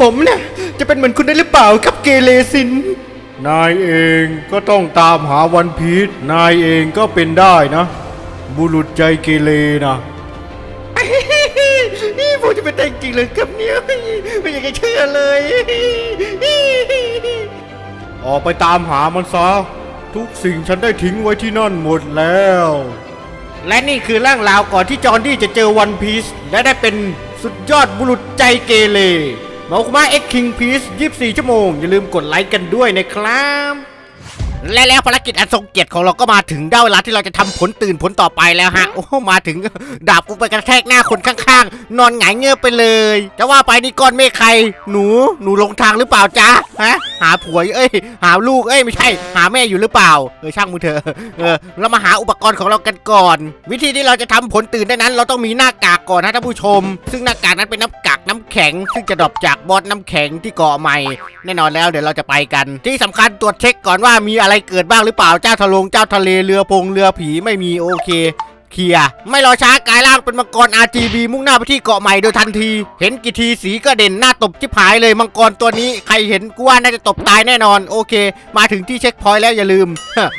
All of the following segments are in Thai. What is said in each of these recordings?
ผมเนี่ย จะเป็นเหมือนคุณได้หรือเปล่าครับเกเรซิน นายเองก็ต้องตามหาวันพีชนายเองก็เป็นได้นะ บุรุษใจเกเรนะ นี่ผมจะเป็นได้จริงเลยครับเนี่ยไม่อยากจะเชื่อเลย ออกไปตามหามันซะทุกสิ่งฉันได้ทิ้งไว้ที่นั่นหมดแล้ว และนี่คือเรื่องราวก่อนที่จอห์นดี้จะเจอวันพีซและได้เป็นสุดยอดบุรุษใจเกเร มาคุมาเอ็กคิงพีซ24 ชั่วโมง อย่าลืมกดไลค์กันด้วยนะครับ และแล้วภารกิจอันทรงเกียรติของเราก็มาถึงได้เวลาที่เราจะทำผลตื่นผลต่อไปแล้วฮะ โอ้มาถึงดาบกูไปกระแทกหน้าคนข้างๆ นอนหงายเงือบไปเลย จะว่าไปนี่ก้อนเมฆใคร หนู หนูหลงทางหรือเปล่าจ๊ะ ฮะ หาผัวเอ้ย หาลูกเอ้ยไม่ใช่ หาแม่อยู่หรือเปล่าเออช่างมึงเถอะเออเรามาหาอุปกรณ์ของเรากันก่อน วิธีที่เราจะทำผลตื่นได้นั้น เราต้องมีหน้ากากก่อนนะท่านผู้ชม ซึ่งหน้ากากนั้นเป็นน้ำกากน้ำแข็ง ซึ่งจะดรอปจากบอสน้ำแข็งที่เกาะใหม่ แน่นอนแล้วเดี๋ยวเราจะไปกัน ที่สำคัญตรวจเช็คก่อนว่ามีอะไรเกิดบ้างหรือเปล่าเจ้าทะลงเจ้าทะเลเรือพงเรือผีไม่มีโอเค เคลียร์ไม่รอช้ากลายร่างเป็นมังกร RGB มุ่งหน้าไปที่เกาะใหม่โดยทันที เห็นกี่ทีสีก็เด่นหน้าตบชิบหายเลยมังกรตัวนี้ใครเห็นกูว่าน่าจะตบตายแน่นอน โอเค มาถึงที่เช็คพอยต์แล้วอย่าลืม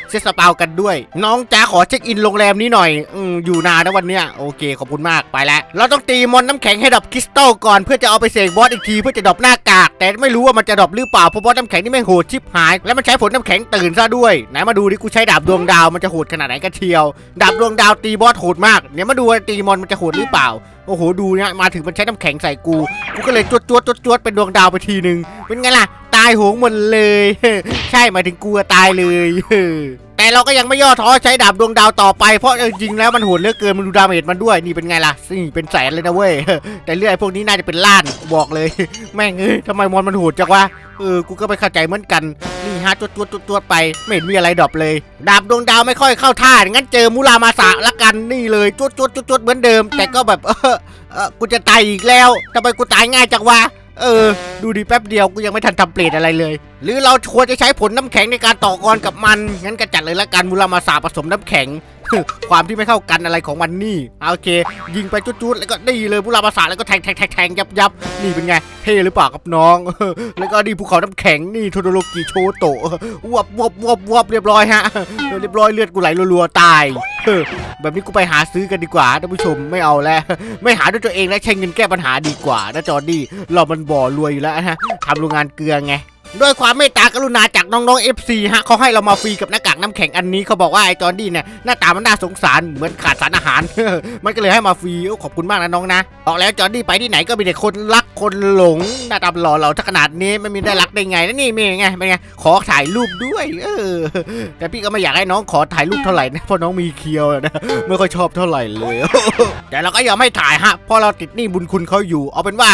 เซ็ตสปาวกันด้วย น้องจ้าขอเช็คอินโรงแรมนี้หน่อยอืมอยู่นานนะวันเนี้ยโอเคขอบคุณมากไปแล้ว เราต้องตีมอนน้ำแข็งให้ดับคริสตัลก่อนเพื่อจะเอาไปเสกบอสอีกทีเพื่อจะดับหน้ากาก แต่ไม่รู้ว่ามันจะดับหรือเปล่าเพราะบอสน้ำแข็งนี่แม่งโหดชิบหาย แล้วมันใช้ผลน้ำแข็งตื่นซะด้วยไหนมาดูดิกูใช้ดาบดวงดาวมันจะโหดขนาดไหนกันเชียวดาบดวงดาวตีบอสโหดมาก เดี๋ยวมาดูว่าตีมอนมันจะโหดหรือเปล่า โอ้โห ดูเนี่ยมาถึงมันใช้น้ำแข็งใส่กู กูก็เลยจวดจวดจวดจวดเป็นดวงดาวไปทีหนึ่งเป็นไงล่ะ ตายโหงหมดเลย ใช่หมายถึงกูอะตายเลยแต่เราก็ยังไม่ย่อท้อใช้ดาบดวงดาวต่อไปเพราะจริงๆแล้วมันโหดเหลือเกินมันดูดาเมจมันด้วยนี่เป็นไงล่ะนี่เป็นแสนเลยนะเว้ยแต่เรื่องไอ้พวกนี้น่าจะเป็นล้านบอกเลย แม่งเอ้ยทำไมมอนมันโหดจังวะเออกูก็ไม่เข้าใจเหมือนกันนี่ฮะจวดจวดจวดจวไปไม่เห็นมีอะไรดรอปเลย ดาบดวงดาวไม่ค่อยเข้าท่างั้นเจอมูรามาสะละกันนี่เลยจวดจวดจวดจวดเหมือนเดิม แต่ก็แบบเออกูจะตายอีกแล้วทำไมกูตายง่ายจังวะ เออ ดูดิแป๊บเดียวกูยังไม่ทันทำเปลี่ยนอะไรเลย หรือเราควรจะใช้ผลน้ำแข็งในการต่อกรกับมัน งั้นก็จัดเลยละกันมูรามาสาผสมน้ำแข็ง ความที่ไม่เข้ากันอะไรของมันนี่โอเค ยิงไปจุดๆแล้วก็นี่เลยมูรามาสาแล้วก็แทงแทงแทงแทงยับยับนี่เป็นไงเท่หรือเปล่าครับน้อง แล้วก็นี่ภูเขาน้ำแข็งนี่โทโดโรกิโชโตะวบวบวบวบเรียบร้อยฮะเรียบร้อยเลือดกูไหลรัวๆตายแบบนี้กูไปหาซื้อกันดีกว่าท่านผู้ชมไม่เอาแล้ว ไม่หาด้วยตัวเองและใช้เงินแก้ปัญหาดีกว่านะจอร์ดี้เรามันบ่อรวยอยู่แล้วฮะทำโรงงานเกลือไง ด้วยความเมตตากรุณาจากน้องๆ FC ฮะเขาให้เรามาฟรีกับหน้ากากน้ำแข็งอันนี้เขาบอกว่าไอ้จอร์ดี้เนี่ยหน้าตามันน่าสงสารเหมือนขาดสารอาหาร มันก็เลยให้มาฟรีขอบคุณมากนะน้องนะบอกแล้วจอร์ดี้ไปที่ไหนก็มีแต่คนรักคนหลงหน้าตาหล่อเหลาถ้าขนาดนี้ไม่มีได้รักได้ไงแล้วนี่มีไงเป็นไงขอถ่ายรูปด้วยเออแต่พี่ก็ไม่อยากให้น้องขอถ่ายรูปเท่าไหร่นะเพราะน้องมีเคียวนะไม่ค่อยชอบเท่าไหร่เลย แต่เราก็ยอมให้ถ่ายฮะเพราะเราติดหนี้บุญคุณเขาอยู่ เอาเป็นว่า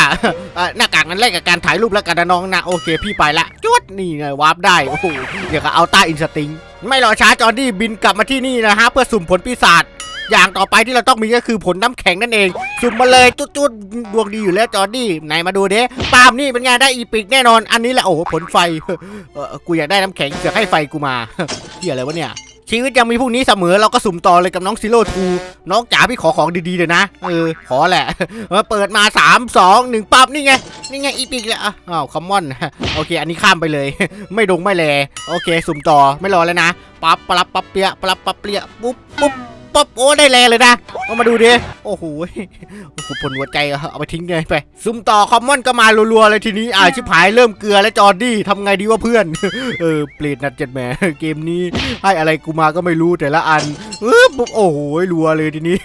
หน้ากากนั้นแลกกับการถ่ายรูปแล้วกันนะน้องนะโอเค พี่ไปละ จุดนี่ไงวาร์ปได้ โอ้โหเดี๋ยวก็เอาต้าอินสติง ไม่รอช้าจอร์ดี้บินกลับมาที่นี่นะฮะเพื่อสุ่มผลปีศาจอย่างต่อไปที่เราต้องมีก็คือผลน้ำแข็งนั่นเอง สุ่มมาเลยจุดจุดๆดวงดีอยู่แล้วจอร์ดี้ไหนมาดูเด้ปาล์มนี่เป็นไงได้อีปิกแน่นอนอันนี้แหละโอ้โหผลไฟเออกูอยากได้น้ำแข็งเสือกให้ไฟกูมาเกี่ยอะไรวะเนี่ย ชีวิตยังมีพวกนี้เสมอเราก็สุ่มต่อเลยกับน้องซิโร่ทูน้องจ๋าพี่ขอของดีๆเดี๋ยวนะ เออ ขอแหละเออเปิดมา 3 2 1ปั๊บนี่ไง นี่ไงอีปิกเลยอ้าวคอมมอน โอเค อันนี้ข้ามไปเลย ไม่ดงไม่แล โอเค สุ่มต่อไม่รอแล้วนะ ปั๊บปั๊บปั๊บเปียปั๊บปั๊บเปียปุ๊บปุ๊บ ปั๊บโอ้ได้แลเลยนะเอามาดูดิโอ้โหโอ้โหปวดหัวใจอะเอาไปทิ้งเลยไปซุ่มต่อคอมมอนก็มารัวๆเลยทีนี้อ่าชิบหายเริ่มเกลือแล้วจอร์ดี้ทำไงดีวะเพื่อน เออเปลี่ยนนัดเจ็ดแหมเกมนี้ให้อะไรกูมาก็ไม่รู้แต่ละอันเออปุ๊บโอ้โหรัวเลยทีนี้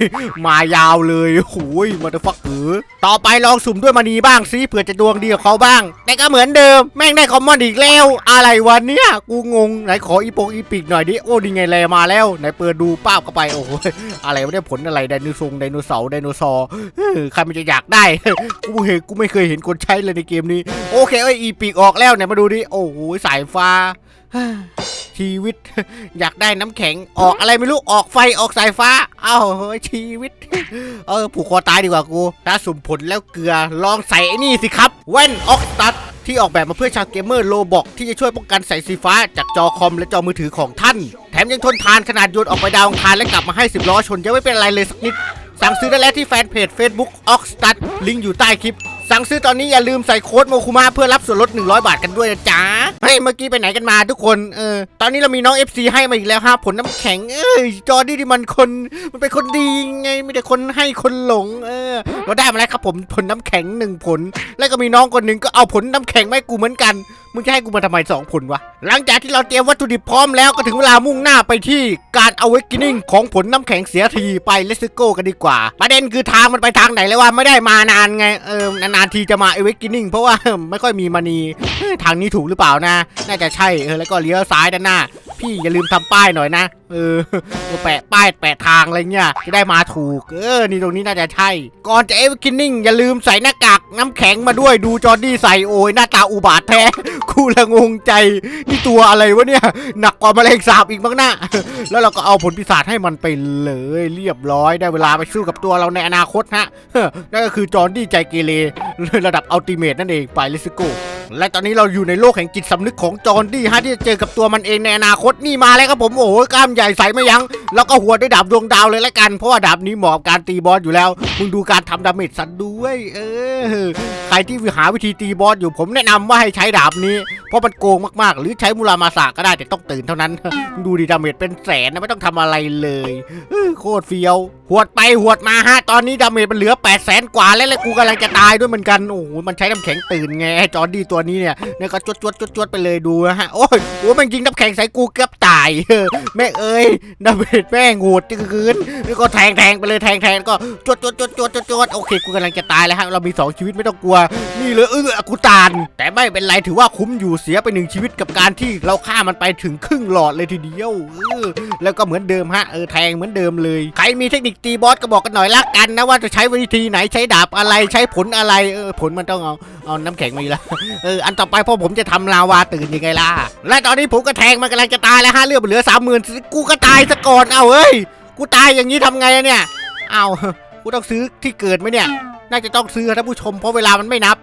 มายาวเลยโอ้โหมาเตฟักเออต่อไปลองสุ่มด้วยมณีบ้างสิเผื่อจะดวงดีกับเขาบ้าง แต่ก็เหมือนเดิมแม่งได้คอมมอนอีกแล้ว อะไรวะเนี่ยกูงงไหนขออีโปงอีปิกหน่อยดิโอ้ดีไงแลมาแล้วไหนเปิดดูป้าบเข้าไปโอ้โหอะไรวะเนี่ยผลอะไรไดโนทรงไดโนเสาร์ไดโนซอร์ใครมันจะอยากได้ กูเห็นกูไม่เคยเห็นคนใช้เลยในเกมนี้ โอเคเอ้ยอีปีกออกแล้วเนี่ยมาดูดิ โอ้โหสายฟ้าชีวิต อยากได้น้ำแข็งออกอะไรไม่รู้ออกไฟออกสายฟ้า เอ้าเฮ้ยชีวิต เออผูกคอตายดีกว่ากู ถ้าสุ่มผลแล้วเกลือลองใส่ไอ้นี่สิครับ แว่นออกตัด ที่ออกแบบมาเพื่อชาวเกมเมอร์โลบอกที่จะช่วยป้องกันแสงสีฟ้าจากจอคอมและจอมือถือของท่าน แถมยังทนทานขนาดโยนออกไปดาวอังคารและกลับมาให้สิบล้อชนยังไม่เป็นอะไรเลยสักนิด สั่งซื้อได้แล้วที่แฟนเพจ Facebook o x s t a r ลิงก์อยู่ใต้คลิป สั่งซื้อตอนนี้อย่าลืมใส่โค้ดโมคุมะเพื่อรับส่วนลด 100 บาทกันด้วยนะจ๊ะเฮ้ยเมื่อกี้ไปไหนกันมาทุกคนเออตอนนี้เรามีน้อง FC ให้มาอีกแล้วฮะผลน้ำแข็งเอ้ยจอร์ดี้ที่มันคนมันเป็นคนดีไงไม่ได้คนให้คนหลงเออเราได้มาแล้วครับผมผลน้ำแข็งหนึ่งผล แล้วก็มีน้องคนหนึ่งก็เอาผลน้ำแข็งมาให้กูเหมือนกันมึงจะให้กูมาทำไมสองผลวะหลังจากที่เราเตรียมวัตถุดิบพร้อมแล้วก็ถึงเวลามุ่งหน้าไปที่การ awakening ของผลน้ำแข็งเสียทีไปเลสโก้กันดีกว่า ประเด็นคือทางมันไปทางไหนแล้วว่าไม่ได้มานานไงเออนานๆทีจะมาเอเวกกินิ่งเพราะว่าไม่ค่อยมีมานีทางนี้ถูกหรือเปล่านะ น่าจะใช่เออแล้วก็เลี้ยวซ้ายด้านหน้า พี่อย่าลืมทำป้ายหน่อยนะ เออแปะป้ายแปะทางอะไรเงี้ยจะได้มาถูก เออ นี่ตรงนี้น่าจะใช่ ก่อนจะเอฟคินนิ่งอย่าลืมใส่หน้ากากน้ำแข็งมาด้วยดูจอร์ดี้ใส่โอ้ยหน้าตาอุบาทแท้กูละงงใจนี่ตัวอะไรวะเนี่ย หนักกว่าแมลงสาบอีกมั้งนะแล้วเราก็เอาผลปีศาจให้มันไปเลยเรียบร้อยได้เวลาไปสู้กับตัวเราในอนาคตฮะนั่นก็คือจอร์ดี้ใจเกเรระดับอัลติเมทนั่นเองไปลิสโก และตอนนี้เราอยู่ในโลกแห่งจิตสำนึกของจอร์ดี้ฮะที่จะเจอกับตัวมันเองในอนาคตนี่มาแล้วครับผมโอ้โหกล้ามใหญ่ใสไม่ยัง้งแล้วก็หัวด้วยดาบดวงดาวเลยละกัน เพราะว่าดาบนี้เหมาะกับการตีบอสอยู่แล้วมึงดูการทำดาเมจสันด้วยเออใครที่หาวิธีตีบอสอยู่ผมแนะนำว่าให้ใช้ดาบนี้ เพราะมันโกงมากๆ หรือใช้มูรามาสาก็ได้แต่ต้องตื่นเท่านั้นดูดิดาเมจเป็นแสนนะไม่ต้องทำอะไรเลยเออโคตรเฟี้ยวหวดไปหวดมาฮะตอนนี้ดาเมจมันเหลือ8 0 0แสนกว่าแล้วแล้วกูกำลังจะตายด้วยเหมือนกันโอ้โหมันใช้น้ำแข็งตื่นไงจอร์ดี้ตัวนี้เนี่ยเนี่ยก็จวดจวดจวดจวดไปเลยดูนะฮะโอ้ยโอ้ยมันยิงน้ำแข็งใส่กูเกือบตายเออแม่เอ้ยดาเมจแม่งโหดจริงๆแล้วก็แทงแทงไปเลยแทงแทงก็จวดจวดจวดจวดจวดจวดโอเคกูกำลังจะตายแล้วฮะเรามีสองชีวิตไม่ต้องกลัว นี่เลยเออกูตานแต่ไม่เป็นไรถือว่าคุ้มอยู่เสียไปหนึ่งชีวิตกับการที่เราฆ่ามันไปถึงครึ่งหลอดเลยทีเดียวเออแล้วก็เหมือนเดิมฮะเออแทงเหมือนเดิมเลย ใครมีเทคนิคตีบอสก็บอกกันหน่อยละกันนะว่าจะใช้วิธีไหนใช้ดาบอะไรใช้ผลอะไรเออผลมันต้องเอาเอาน้ำแข็งมาอีกแล้วเอออันต่อไปพอผมจะทำลาวาตื่นยังไงล่ะ และตอนนี้ผมก็แทงมันกำลังจะตายแล้วฮะเลือดมันเหลือสามหมื่นกูก็ตายซะก่อนเอาเฮ้ยกูตายอย่างนี้ทำไงอะเนี่ยเอากูต้องซื้อที่เกิดไหมเนี่ย น่าจะต้องซื้อท่านผู้ชมเพราะเวลามันไม่นับ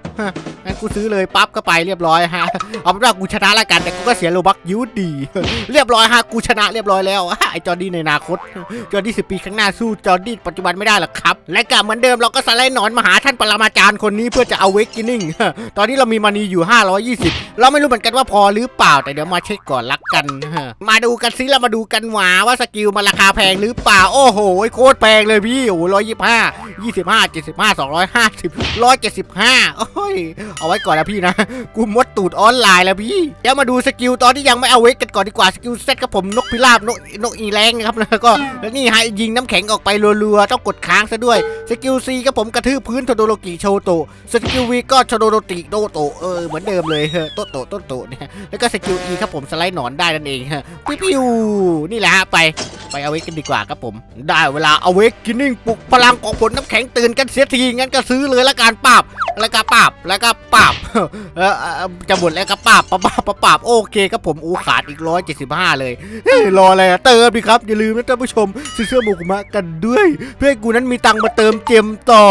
งั้นกูซื้อเลยปั๊บก็ไปเรียบร้อยฮะ เอาเป็นว่ากูชนะละกันแต่กูก็เสียโลบักยูดี เรียบร้อยฮะกูชนะเรียบร้อยแล้วไอจอร์ดี้ในอนาคต จอร์ดี้สิปีข้างหน้าสู้จอร์ดี้ปัจจุบันไม่ได้หรอกครับ และก็เหมือนเดิมเราก็สไลด์หนอนมาหาท่านปรมาจารย์คนนี้เพื่อจะเอาเวกินิ่งตอนนี้เรามีมานีอยู่ 520 เราไม่รู้เหมือนกันว่าพอหรือเปล่าแต่เดี๋ยวมาเช็คก่อนละกัน มาดูกันซิแล้วมาดูกันหวาว่าสกิลมันราคาแพงหรือเปล่าโอ้โหโคตรแพงเลยพี่โอ้ร้อยยี่สิบห้ายี่สิบห้าเจ็ดสิบห้าสองร้อยห้าสิบร้อยเจ็ดสิบห้าโอ้ยเอาไว้ก่อนนะพี่นะ กูมดตูดออนไลน์แล้วพี่ เดี๋ยวมาดูสกิลตอนที่ยังไม่เอาเวกกันก่อนดีกว่าสกิลเซตกับผมนกพิราบนกนกอีแรงนะครับแล้วก็แล้วนี่ฮะยิงน้ำแข็งออกไปรัวๆต้องกดค้างซะด้วยสกิลซีกับผมกระทืบพื้นโทโดโรกิโชโตสกิลวีก็โชโดโรติโดโตเออเหมือนเดิมเลยเออโตโตโตโตเนี่ยแล้วก็สกิลอีครับผมสไลด์หนอนได้นั่นเองฮะปิ้วปิ้วนี่แหละฮะไปไปเอาเวกกันดีกว่าครับผม ได้เวลาเอาเวกกินนิ่งปลุกพลังของผลน้ำแข็งตื่นกันเสียทีงั้นก็ซื้อเลยละกันปับแล้วก็ปับแล้วก็ปับ เออจะหมดแล้วก็ปับปับปับปับปับโอเคครับผมอูขาดอีกร้อยเจ็ดสิบห้าเลยรออะไรอะเติมดิครับ อย่าลืมนะท่านผู้ชมซื้อเสื้อโมกุมะกันด้วย เพื่อกูนั้นมีตังค์มาเติมเจมต่อ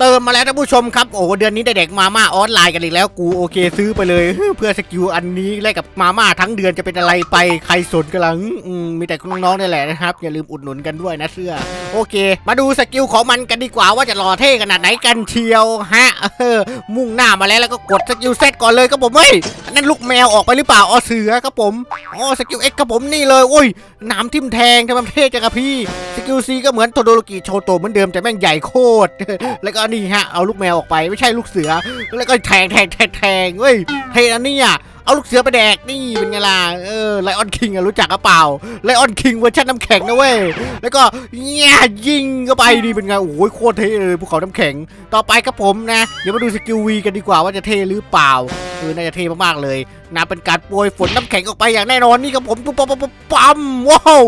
เติมมาแล้วท่านผู้ชมครับโอ้เดือนนี้เด็กมาม่าออนไลน์กันอีกแล้วกูโอเคซื้อไปเลย เพื่อสกิลอันนี้แลกกับมาม่าทั้งเดือนจะเป็นอะไรไปใครสนกำลังมีแต่น้องๆนี่แหละนะครับ อย่าลืมอุดหนุนกันด้วยนะเสื้อ โอเค มาดูสกิลของมันกันดีกว่าว่าจะหล่อเท่ขนาดไหนกันเชียวฮะมุ่งหน้ามาแล้วแล้วก็กดสกิลเซตก่อนเลยครับผมเฮ้ยนั่นลูกแมวออกไปหรือเปล่าอ๋อเสือครับผมอ๋อสกิลเอ็กครับผมนี่เลยโอ้ยน้ำทิ่มแทงทำไมเท่จังครับพี่สกิลซีก็เหมือนโทโดโลกิโชโตเหมือนเดิมแต่แม่งใหญ่โคตรแล้วก็นี่ฮะเอาลูกแมวออกไปไม่ใช่ลูกเสือ แล้วก็แทงแทงแทงแทงเฮ้ยเท่อันนี้อะ เอาลูกเสือไปแดกนี่เป็นไงล่ะเออไลออนคิงอะรู้จักกระเปล่าไลออนคิงเวอร์ชันน้ำแข็งนะเว้ยแล้วก็แง่ยิงเข้าไปนี่เป็นไงโอ้ยโคตรเท่เลยภูเขาน้ำแข็ง ต่อไปครับผมนะเดี๋ยวมาดูสกิลวีกันดีกว่าว่าจะเท่หรือเปล่าเออน่าจะเท่มากๆเลย นะเป็นการโปรยฝนน้ำแข็งออกไปอย่างแน่นอนนี่ครับผมปุ๊บปั๊บปั๊บปั๊มว้าว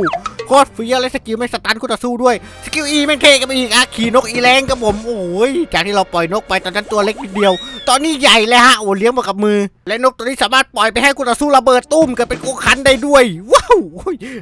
โคตรเฟี้ยวเลยสกิลไม่สตันคู่ต่อสู้ด้วย สกิลอีแม่งเทกันไปอีกอะขี่นกอีแรงครับผม โอ้ยจากที่เราปล่อยนกไปตอนนั้นตัวเล็กนิดเดียว ตอนนี้ใหญ่เลยฮะโอ้เลี้ยงมากับมือ และนกตัวนี้สามารถปล่อยไปให้คู่ต่อสู้ระเบิดตุ้มกันเป็นโกคันได้ด้วย ว้าว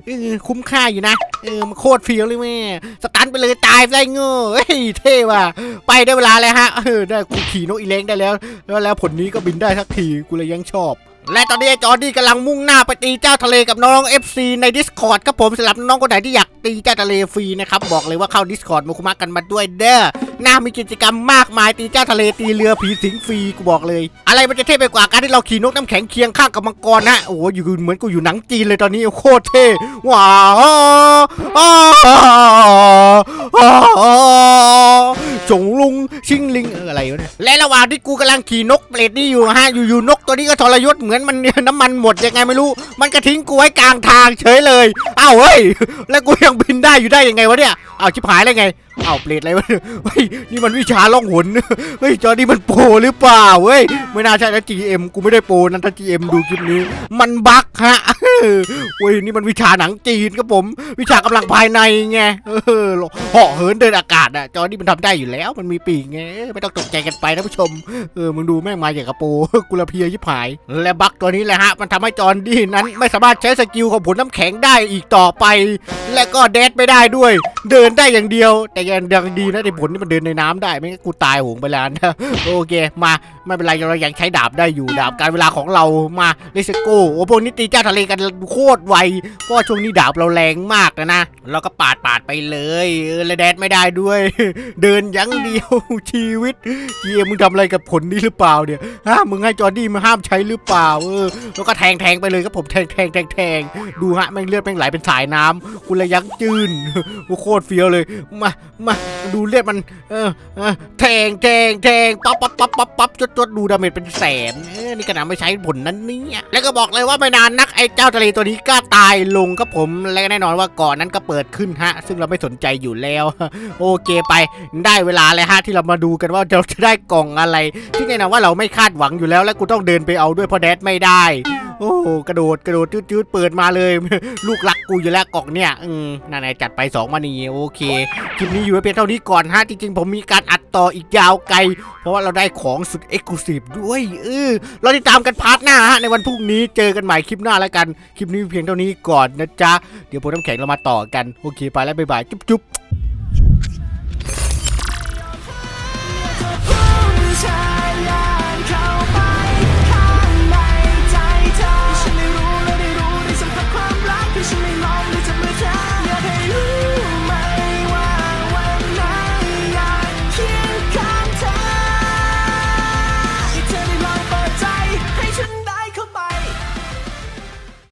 เออคุ้มค่าอยู่นะเออมันโคตรเฟี้ยวเลยแม่สตันไปเลยตายได้เงอเฮ้ยเท่ว่ะไปได้เวลาแล้วฮะเออได้กูขี่นกอีเล้งได้แล้วแล้ว แล้วผลนี้ก็บินได้สักทีกูเลยยังชอบ และตอนนี้ไอ้จอร์ดี้กำลังมุ่งหน้าไปตีเจ้าทะเลกับน้อง FC ใน Discord ครับผมสำหรับน้องคนไหนที่อยากตีเจ้าทะเลฟรีนะครับ บอกเลยว่าเข้า Discord มุคุมะกันมาด้วยเด้อน่ามีกิจกรรมมากมายตีเจ้าทะเลตีเรือผีสิงฟรีกูบอกเลย อะไรมันจะเท่ไปกว่าการที่เราขี่นกน้ำแข็งเคียงข้างกับมังกรนะโอ้โหอยู่เหมือนกูอยู่หนังจีนเลยตอนนี้โคตรเท่ว้าวอ้าวจงลุงชิงลิงอะไรวะเนี่ยและระหว่างที่กูกำลังขี่นกเปรตนี่อยู่ฮะอยู่ๆนกตัวนี้ก็ทรยศเหมือนมันน้ำมันหมดยังไงไม่รู้ มันก็ทิ้งกูไว้กลางทางเฉยเลยอ้าวเฮ้ยแล้วกูยังบินได้อยู่ได้ยังไงวะเนี่ยอ้าวชิบหายแล้วไงอ้าวเปรตอะไรวะเฮ้ยนี่มันวิชาล่องหนเฮ้ยจอนี่มันโปรหรือเปล่าเว้ยไม่น่าใช่นะ GM กูไม่ได้โปรนะถ้า GM ดูคลิปนี้ มันบั๊กฮะเว้ยนี่มันวิชาหนังจีนครับผม วิชากำลังภายในไงเออเหาะเหินเดินอากาศอะจอนี่มันทำได้อยู่แล้วมันมีปีกไงไม่ต้องตกใจกันไปนะผู้ชมเออมึงดูแม่งมาอย่างกระโปรกุลาเพียยิบหาย และบั๊กตัวนี้แหละฮะมันทำให้จอร์ดี้นั้นไม่สามารถใช้สกิลของผลน้ำแข็งได้อีกต่อไป และก็เดดไม่ได้ด้วย เดินได้อย่างเดียว แต่ยังดีนะในผลที่มันเดินในน้ำได้ไม่งั้นกูตายหงไปแล้วนะโอเคมา ไม่เป็นไรเรายังใช้ดาบได้อยู่ดาบการเวลาของเรามาเลสโก้โอ้พวกนี้ตีเจ้าทะเลกันโคตรไวเพราะว่าช่วงนี้ดาบเราแรงมากนะนะเราก็ปาดปาดไปเลยเออและแดดไม่ได้ด้วย เดินอยังเดียวชีวิตเกียมึงทำอะไรกับผลนี้หรือเปล่าเนี่ยฮะมึงให้จอร์ดี้มาห้ามใช้หรือเปล่าเออแล้วก็แทงแทงไปเลยครับผมแทงแทงแทงแทงดูฮะแม่งเลือดแม่งไหลเป็นสายน้ำคุณระยักจืนโอ้โคตรเฟี้ยวเลยมามาดูเลือดมันเออเออแทงแทงแทงปั๊บปั๊บปั๊บปั๊บปั๊บจดตัวดูดาเมจเป็นแสนเออนี่ขนาดไม่ใช้ผลนั้นเนี่ยแล้วก็บอกเลยว่าไม่นานนักไอ้เจ้าทะเลตัวนี้ก็ตายลงครับผมและแน่นอนว่าก่อนนั้นก็เปิดขึ้นฮะ ซึ่งเราไม่สนใจอยู่แล้ว โอเคไปได้เวลาเลยฮะที่เรามาดูกันว่าเราจะได้กล่องอะไร ที่แน่นอนว่าเราไม่คาดหวังอยู่แล้ว และกูต้องเดินไปเอาด้วยเพราะแดดไม่ได้โอ้โหกระโดดกระโดดจืดๆเปิดมาเลย ลูกรักกูอยู่แล้วกล่องเนี่ยอืมนั่นไงจัดไปสองมานีโอเคคลิปนี้อยู่เพียงเท่านี้ก่อนฮะจริงๆ ผมมีการอัดต่ออีกยาวไกล เพราะว่าเราได้ของสุดเอ็กซ์คลูซีฟด้วยเออเราติดตามกันพาร์ทหน้าฮะในวันพรุ่งนี้เจอกันใหม่คลิปหน้าแล้วกันคลิปนี้เพียงเท่านี้ก่อนนะจ๊ะเดี๋ยวผมน้ำแข็งเรามาต่อกันโอเคไปแล้วบ๊ายบายจุ๊บจุ๊